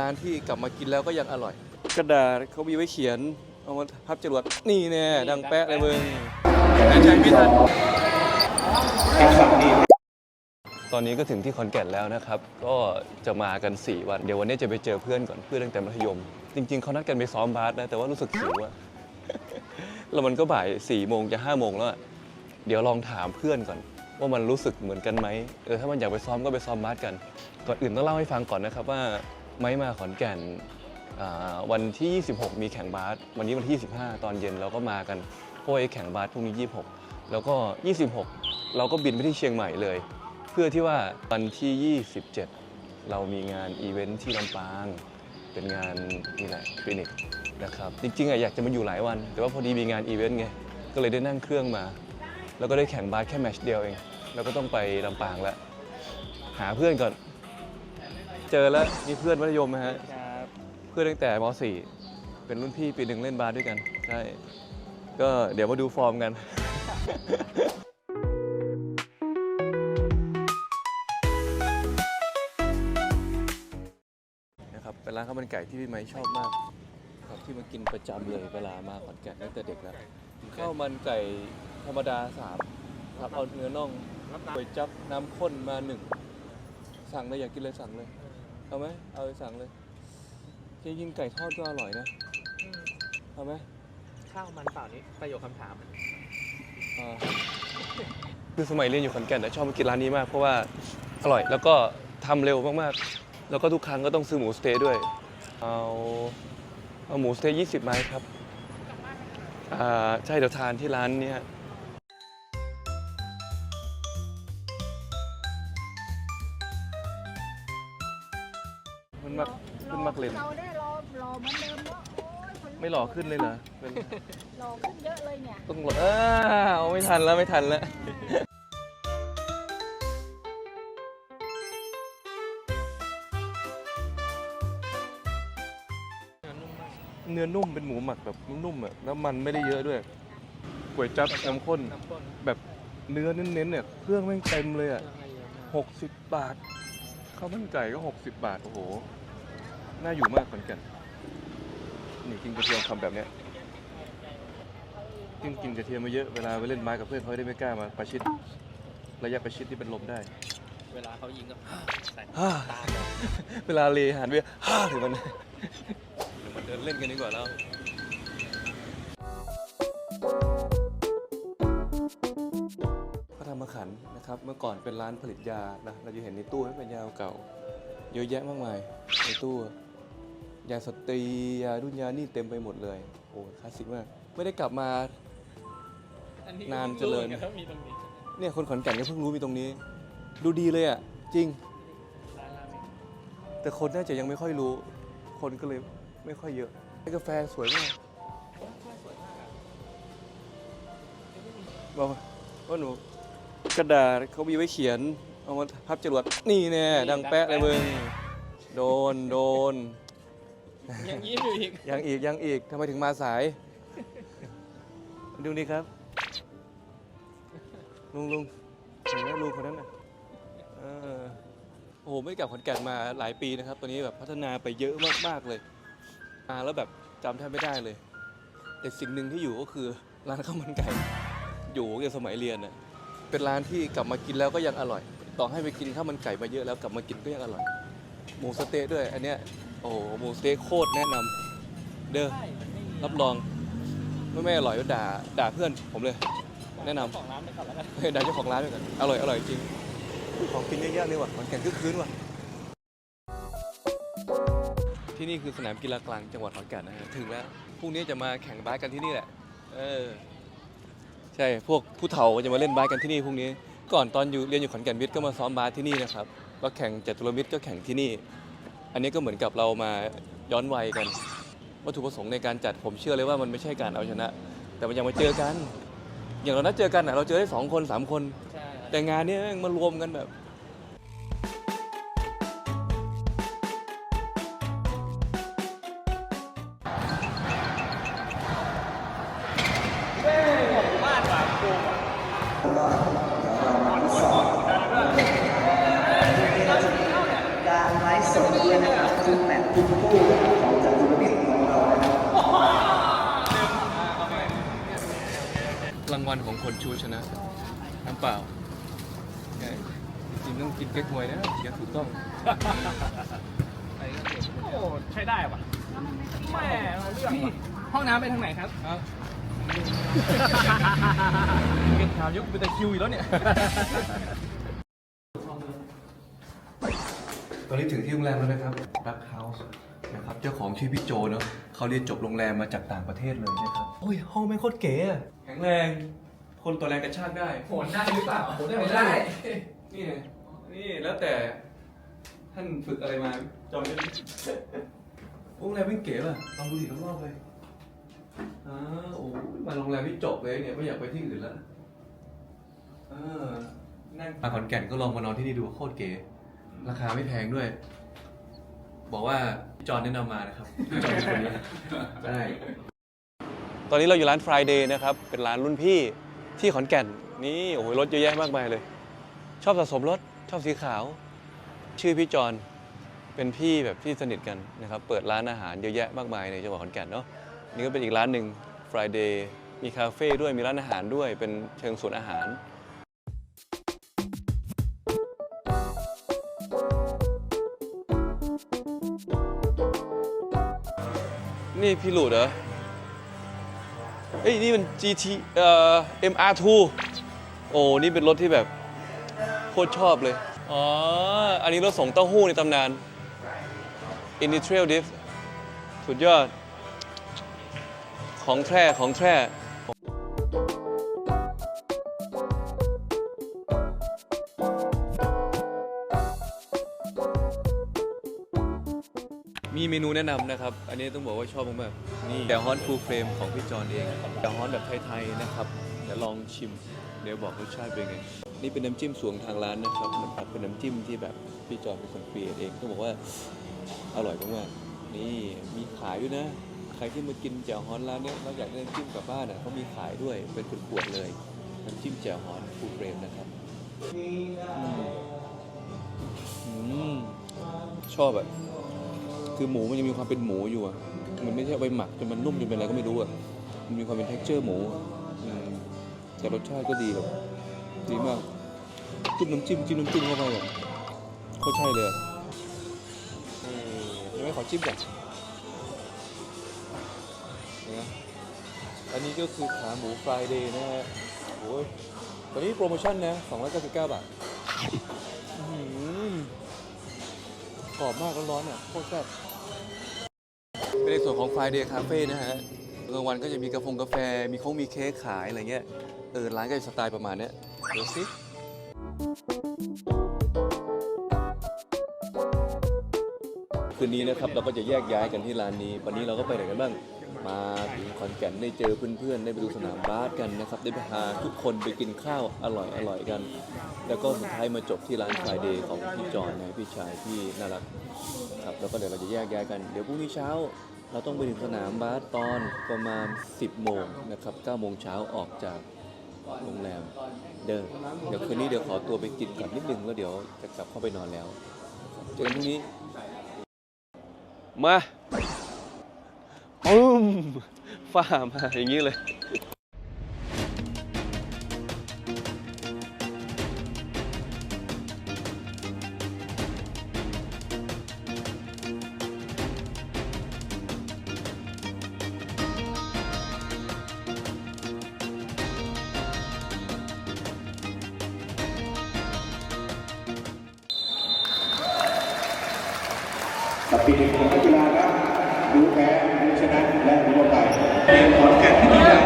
ร้านที่กลับมากินแล้วก็ยังอร่อย กระดาษเขามีไว้เขียน เอามาพับจรวด นี่แน่ดังแปะเลยมึงหายใจไม่ทันตอนนี้ก็ถึงที่ขอนแก่นแล้วนะครับ ก็จะมากัน 4 วัน เดี๋ยววันนี้จะไปเจอเพื่อนก่อนเพื่อนตั้งแต่มัธยม จริง ๆเขานัดกันไปซ้อมบาสนะ แต่ว่ารู้สึกหิวอะแล้วมันก็บ่าย4ี่โมงจะ5้าโมงแล้วอะเดี๋ยวลองถามเพื่อนก่อน ว่ามันรู้สึกเหมือนกันไหมเออถ้ามันอยากไปซ้อมก็ไปซ้อมบาสกัน ก่อนอื่นต้องเล่าให้ฟังก่อนนะครับว่า ไม้มาขอนแก่นวันที่ 26 มีแข่งบาสวันนี้วันที่ 25 ตอนเย็นเราก็มากันเพราะว่าไอ้แข่งบาสพรุ่งนี้ 26 แล้วก็ 26 เราก็บินไปที่เชียงใหม่เลย เพื่อที่ว่าวันที่ 27 เรามีงานอีเวนท์ที่ลำปาง เป็นงานนี่แหละคลินิกนะครับจริงๆอะอยากจะมาอยู่หลายวัน แต่ว่าพอดีมีงานอีเวนต์ไงก็เลยได้นั่งเครื่องมา แล้วก็ได้แข่งบาสแค่แมตช์เดียวเอง แล้วก็ต้องไปลำปางแล้วหาเพื่อนก่อน เจอแล้วมีเพื่อนมัธยมนะฮะครับเพื่อนตั้งแต่ม .4 เป็นรุ่นพี่ปีหนึ่งเล่นบาสด้วยกันใช่ก็เดี๋ยวมาดูฟอร์มกัน นะครับเป็นร้านข้าวมันไก่ที่พี่ไม้ชอบมากครับที่มากินประจำเลยเวลามาขอนแก่นตั้งแต่เด็กแล้วข้าวมันไก่ธรรมดาสามครับเอาเนื้อน่องก๋วยจับน้ำข้นมาหนึ่งสั่งเลยอยากกินเลยสั่งเลย เอาไหมเอาไปสั่งเลยจริงๆไก่ทอดก็อร่อยนะเอาไหมข้าวมันเปล่านี้ประโยคคำถามอ่าคือสมัยเรียนอยู่ขอนแก่นนะชอบมากินร้านนี้มาก เพราะว่าอร่อยแล้วก็ทำเร็วมากๆ แล้วก็ทุกครั้งก็ต้องซื้อหมูสะเต๊ะด้วย เอาเอาหมูสะเต๊ะ20 ไม้ครับอ่าใช่เดี๋ยวทานที่ร้านเนี้ย มักมันมักเล่นเราได้รอรอเหมือนเดิมเนาะโอ้ยคนไม่หล่อขึ้นเลยเหรอเป็นรอขึ้นเยอะเลยเนี่ยต้องหล่ออ้าวไม่ทันแล้วไม่ทันแล้ว เนื้อนุ่มเป็นหมูหมักแบบนุ่มๆอะแล้วมันไม่ได้เยอะด้วยก๋วยจั๊บน้ำข้นน้ำข้นแบบเนื้อเน้นๆเนี่ยเครื่องแม่งเต็มเลยอะ เครื่องให้เยอะมากหกสิบบาทข้าวมันไก่ก็หกสิบบาท โอ้โห น่าอยู่มากเหมือนกันนี่กินกระเทียมคำแบบเนี้ยยิ่งกินกระเทียมมาเยอะเวลาไปเล่นไม้กับเพื่อนเขาได้ไม่กล้ามาประชิด ระยะประชิดที่เป็นลมได้ เวลาเขายิงก็ ใส่ฮ่าตามเลยเวลาเลหันไปฮ่าถึงมันเดี๋ยวมันเดินเล่นกันดีกว่าแล้ว พระธรรมขันธ์นะครับ เมื่อก่อนเป็นร้านผลิตยานะเราจะเห็นในตู้ที่เป็นยาเก่า เยอะแยะมากมายในตู้ ยาสตรียารุ่นยานี่เต็มไปหมดเลย โอ้คลาสสิกมาก ไม่ได้กลับมา อัก็นานเจริญ พิ่งหมือนกันว่ามีตรงนี้เนี่ยคนขอนแก่นก็เพิ่งรู้มีตรงนี้ ดูดีเลยอะ จริง ร้านราเมงแต่คนน่าจะยังไม่ค่อยรู้ คนก็เลยไม่ค่อยเยอะกาแฟสวยมากสวยมากอะบอกว่าหนูกระดาษเขามีไว้เขียน เอามาพับจรวดนี่แน่ดังแปะเลยมึง โดนโดน ยังยิ้มอยู่อีก ยังอีกยังอีกทำไมถึงมาสาย ดูนี่ครับ ลุงลุงเห็นไหมลุงคนนั้นน่ะเออโอ้โหไม่ได้กลับขอนแก่นมาหลายปีนะครับ ตอนนี้แบบพัฒนาไปเยอะมากๆเลยมาแล้วแบบจำแทบไม่ได้เลย แต่สิ่งหนึ่งที่อยู่ก็คือร้านข้าวมันไก่ อยู่ตั้งแต่สมัยเรียนน่ะเป็นร้านที่กลับมากินแล้วก็ยังอร่อย ต่อให้ไปกินข้าวมันไก่มาเยอะแล้วกลับมากินก็ยังอร่อย หมูสะเต๊ะด้วย อันเนี้ย โอ้โหหมูสะเต๊ะโคตรแนะนำเด้อใช่มันไม่มีรับรองไม่ไม่อร่อยก็ด่าด่าเพื่อนผมเลย แนะนำ ของร้านไปก่อนแล้วกันเฮ้ยด่าเจ้าของร้านด้วยกันอร่อยอร่อยจริงของกินเยอะแยะเลยว่ะขอนแก่นคึกคืนว่ะที่นี่คือสนามกีฬากลางจังหวัดขอนแก่นนะฮะถึงแล้วพรุ่งนี้จะมาแข่งบาสกันที่นี่แหละ เออใช่พวกผู้เฒ่าก็จะมาเล่นบาสกันที่นี่พรุ่งนี้ ก่อนตอนอยู่เรียนอยู่ขอนแก่นวิทย์ก็มาซ้อมบาสที่นี่นะครับแล้วแข่งจตุรมิตรก็แข่งที่นี่ อันนี้ก็เหมือนกับเรามาย้อนวัยกัน วัตถุประสงค์ในการจัดผมเชื่อเลยว่ามันไม่ใช่การเอาชนะ แต่มันยังมาเจอกัน อย่างเรานัดเจอกันอะเราเจอได้สองคนสามคนใช่แต่งานเนี้แม่งมารวมกันแบบ การไลฟ์สดด้วยนะครับรางวัลของคนชูชนะน้ำเปล่าใช่จริงๆต้องกินเก๊กฮวยนะเชียร์ถูกต้องโอ้ใช้ได้ว่ะแม่เอาเรื่องว่ะห้องน้ำไปทางไหนครับเก็บถามยกเป็นตะคิวอีกแล้วเนี่ย อนนี้ถึงที่โรงแรมแล้วนะครับรักเฮาส์นะครับ เจ้าของชื่อพี่โจเนาะเขาเรียนจบโรงแรมมาจากต่างประเทศเลยนะครับ โอ้ย ห้องไม่งโคตรเก๋อะแข็งแรง คนตัวแรงกระชากได้ โหนได้หรือเปล่าโหนได้ไม่ไม่ได้ได้ นี่ไงนี่แล้วแต่ท่านฝึกอะไรมาจำไม่ได้โรงแรมไม่งเก๋ป่ะลองดูดิรอบๆเลยอ่าโอ้ยมาโรงแรมที่จบเลยเนี่ยไม่อยากไปที่อื่นแล้วเออนั่งมาขอนแก่นก็ลองมานอนที่นี่ดูโคตรเก๋ ราคาไม่แพงด้วย บอกว่าพี่จอนแนะนำมานะครับพี่จอนเป็นคนนี้ได้ตอนนี้เราอยู่ร้าน Friday นะครับ เป็นร้านรุ่นพี่ที่ขอนแก่น นี่ โอ้โหรถเยอะแยะมากมายเลย ชอบสะสมรถ ชอบสีขาว ชื่อพี่จอนเป็นพี่แบบที่สนิทกันนะครับ เปิดร้านอาหารเยอะแยะมากมายในจังหวัดขอนแก่นเนาะ นี่ก็เป็นอีกร้านหนึ่ง Friday มีคาเฟ่ด้วย มีร้านอาหารด้วย เป็นเชิงสวนอาหาร นี่พี่หลุดเหรอ เอ้ยนี่มัน GT เอ่อ MR2 โอ้ นี่เป็นรถที่แบบโคตรชอบเลย อ๋อ อันนี้รถส่งเต้าหู้ในตำนาน Industrial Diff สุดยอด ของแท้ของแท้ มีเมนูแนะนำนะครับ อันนี้ต้องบอกว่าชอบมากๆนี่แจ่วฮ้อนฟูลเฟรมของพี่จอนเองแจ่วฮ้อนแบบไทยๆนะครับ เดี๋ยวลองชิม เดี๋ยวบอกรสชาติเป็นไง นี่เป็นน้ำจิ้มสวงทางร้านนะครับนะครับเป็นน้ำจิ้มที่แบบพี่จอนเป็นคนครีเอทเองต้องบอกว่าอร่อยมากๆนี่มีขายด้วยนะ ใครที่มากินแจ่วฮ้อนร้านเนี้ยนอกจากได้น้ำจิ้มกลับบ้านอะเขามีขายด้วยเป็นขวดๆเลย น้ำจิ้มแจ่วฮ้อนฟูลเฟรมนะครับอืมชอบอะ คือหมูมันยังมีความเป็นหมูอยู่อะมันไม่ใช่เอาไปหมักจนมันนุ่มจนเป็นอะไรก็ไม่รู้อะมันมีความเป็น t e x t อร์หมูอะอืมแต่รสชาติก็ดีแบบดีมากจิ้มน้ำจิ้มจิ้มน้ำจิ้มเข้าไปแบบโคตรใช่เลยอะนี่ยังไม่ขอจิ้มก่อนเนี่ยอันนี้ก็คือขาหมูฟรายเดย์นะฮะโอ้ยตอนนี้โปรโมชั่นนะ299 บาทอื้อหือก รอบมากร้อนๆอะโคตรแซ่บเป็นในส่วนของ Friday Cafe นะฮะกลางวันก็จะมีกาแฟกาแฟ มีคงมีเค้กขายอะไรเงี้ย เออ ร้านก็จะสไตล์ประมาณเนี้ยเดี๋ยวสิคืนนี้นะครับเราก็จะแยกย้ายกันที่ร้านนี้ วันนี้เราก็ไปไหนกันบ้าง มาถึงขอนแก่นได้เจอเพื่อนๆ ได้ไปดูสนามบาสกันนะครับ ได้ไปพาทุกคนไปกินข้าวอร่อยอร่อยๆกัน แล้วก็สุดท้ายมาจบที่ร้าน Friday ของพี่จอนนะพี่ชายที่น่ารักครับแล้วก็เดี๋ยวเราจะแยกย้ายกัน เดี๋ยวพรุ่งนี้เช้า เราต้องไปถึงสนามบาสตอนประมาณ 10 โมงนะครับ9โมงเช้าออกจากโรงแรมเดิมเดี๋ยวคืนนี้เดี๋ยวขอตัวไปกินก่อนนิดนึงแล้วเดี๋ยวจะกลับเข้าไปนอนแล้วเจอกันพรุ่งนี้ มาปุ้มฝ่ามาอย่างนี้เลย ปีนี้ของนักกีฬาครับดูแพ้ดูชนะและดูไปเป็นขอนแก่นที่ดีแล้ว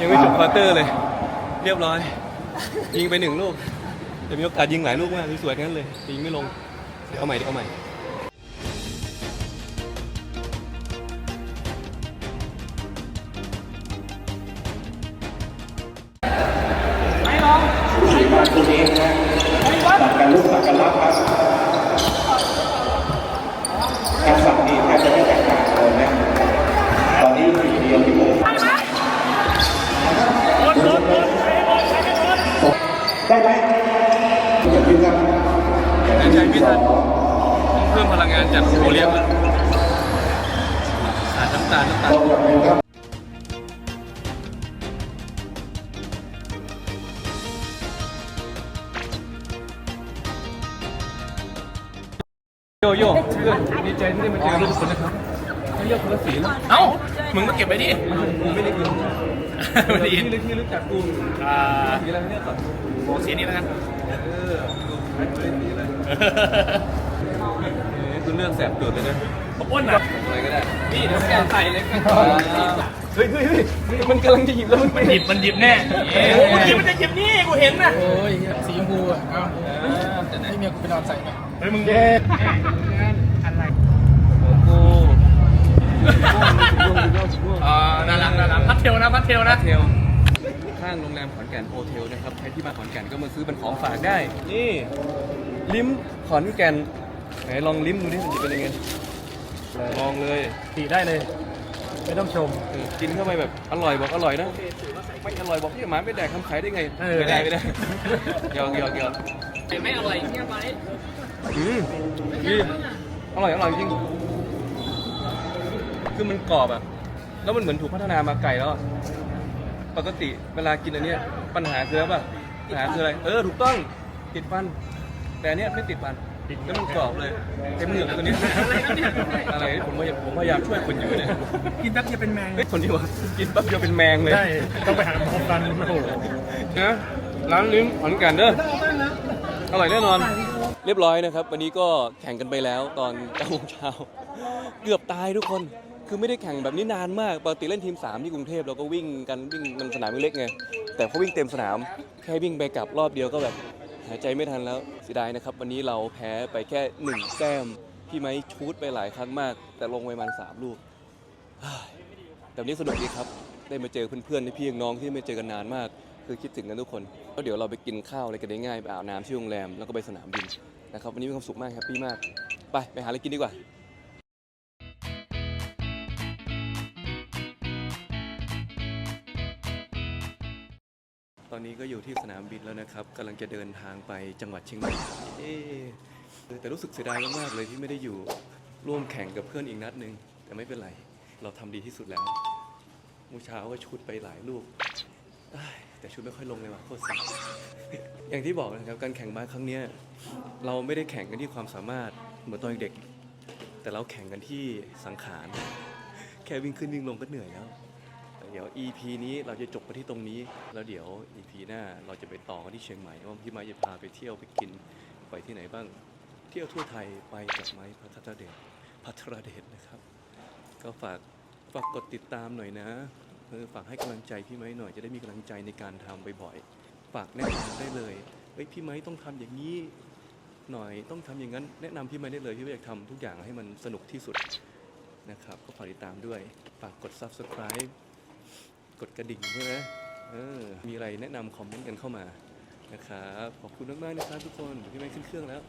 ยังไม่จบควอเตอร์เลย เรียบร้อย ยิงไปหนึ่งลูก จะมีโอกาสยิงหลายลูกมากสวยๆทั้งนั้นเลยแต่ยิงไม่ลงเดี๋ยวเอาใหม่เดี๋ยวเอาใหม่ไม่ลองไม่ลองไม่ลที่ครับ หายใจ ไม่ทันต้องเพิ่มพลังงานจากโอเลี้ยงแล้วขาดน้ำตาลน้ำตาลพบกับเป็นครับโยโย่เพื่อนดีใจที่ได้มาเจอทุกคนนะครับเขาเรียกคนละสีแล้วเอ้า มึงมาเก็บไว้ดิกูไม่ได้กินไม่ได้ยินที่ที่รู้จักกูอ่าสีอะไรเนี่ยก่อนโอสีนี้แล้วกันเออดูไม่ได้สีอะไรเออ คือเรื่องแสบเกิดเลยนะอ้วนนะอะไรก็ได้ นี่เดี๋ยวแกใส่เลยเฮ้ยเฮ้ยเฮ้ยมันกำลังจะหยิบแล้วมันหยิบมันหยิบแน่เมื่อกี้มันจะหยิบนี่กูเห็นนะโอ้ยสีชมพูอะเอาให้เมียกูไปนอนใส่ไปเฮ้ยมึงเย้อะไรโอ้โหอ่าน่ารักน่ารักพัดเทลนะพัดเทลนะเทลข้างโรงแรมขอนแก่นโฮเทลนะครับใครที่มาขอนแก่นก็มาซื้อเป็นของฝากได้ นี่ ลิ้มขอนแก่นไหนลองลิ้มดูดิมันจะเป็นยังไงลองเลยตีได้เลย ไม่ต้องชม เออกินเข้าไปแบบอร่อยบอกอร่อยนะไม่อร่อยบอกพี่หมาไม่แดกทำขายได้ไงเออ ไม่ได้ไม่ได้หยอกหยอกหยอกไม่อร่อยเงี้ยไหมอืมดีอร่อยอร่อยจริงคือมันกรอบอะแล้วมันเหมือนถูกพัฒนามาไกลแล้วอะปกติเวลากินอันเนี้ยปัญหาคืออะไรป่ะปัญหาคืออะไร เออถูกต้องติดฟัน แต่อันเนี้ยไม่ติดฟันแล้วมันกรอบเลยเต็มเหงือกเลยตัวนี้อะไรผมพยายามผมพยายามช่วยคุณอยู่เนี่ยกินแป๊บเดียวเป็นแมงเฮ้ยคนที่ว่ากินแป๊บเดียวเป็นแมงเลยได้ต้องไปหาหมอฟันโอ้โหนะร้านลิ้มขอนแก่นเด้ออร่อยแน่นอน เรียบร้อยนะครับ วันนี้ก็แข่งกันไปแล้วตอน9โมงเช้าเกือบตายทุกคนคือไม่ได้แข่งแบบนี้นานมากปกติเล่นทีม 3 ที่กรุงเทพเราก็วิ่งกันวิ่งมันสนามเล็กไงแต่พอวิ่งเต็มสนามแค่วิ่งไปกลับรอบเดียวก็แบบ หายใจไม่ทันแล้วเสียดายนะครับ วันนี้เราแพ้ไปแค่หนึ่งแต้มพี่ไม้ชูดไปหลายครั้งมาก แต่ลงไปประมาณสามลูกแต่วันนี้สนุกดีครับ ได้มาเจอเพื่อนๆพี่น้องที่ไม่เจอกันนานมาก คือคิดถึงกันทุกคนก็เดี๋ยวเราไปกินข้าวอะไรกันได้ง่ายไปอาบน้ำที่โรงแรมแล้วก็ไปสนามบินนะครับวันนี้มีความสุขมากแฮปปี้มาก ไปไปหาอะไรกินดีกว่า อนนี้ก็อยู่ที่สนามบินแล้วนะครับกำลังจะเดินทางไปจังหวัดเชียงใหม่เอ๊ะแต่รู้สึกเสียดายมากๆเลยที่ไม่ได้อยู่ร่วมแข่งกับเพื่อนอีกนัดหนึ่งแต่ไม่เป็นไร เราทำดีที่สุดแล้วเมื่อเช้าก็ชุดไปหลายลูกแต่ชุดไม่ค่อยลงเลยว่ะโคตรเสียอย่างที่บอกนะครับการแข่งบาสครั้งนี้เราไม่ได้แข่งกันที่ความสามารถเหมือนตอนเด็ก แต่เราแข่งกันที่สังขาร แค่วิ่งขึ้นวิ่งลงก็เหนื่อยแล้ว เดี๋ยว EP นี้เราจะจบไปที่ตรงนี้ แล้วเดี๋ยว EP หน้าเราจะไปต่อกันที่เชียงใหม่ว่าพี่ไม้จะพาไปเที่ยวไปกินไปที่ไหนบ้าง เที่ยวทั่วไทยไปกับไม้พัทรเดชพัทรเดชนะครับ ก็ฝากฝากกดติดตามหน่อยนะเออฝากให้กำลังใจพี่ไม้หน่อยจะได้มีกำลังใจในการทำบ่อยๆฝากแนะนำได้เลยเฮ้ยพี่ไม้ต้องทำอย่างนี้หน่อยต้องทำอย่างนั้นแนะนำพี่ไม้ได้เลยพี่ไม้อยากทำทุกอย่างให้มันสนุกที่สุดนะครับ ก็ฝากติดตามด้วย ฝากกด subscribe กดกระดิ่งด้วยนะเออมีอะไรแนะนำคอมเมนต์กันเข้ามานะครับขอบคุณมากๆนะครับทุกคนเดี๋ยวพี่แม่ขึ้นเครื่องแล้ว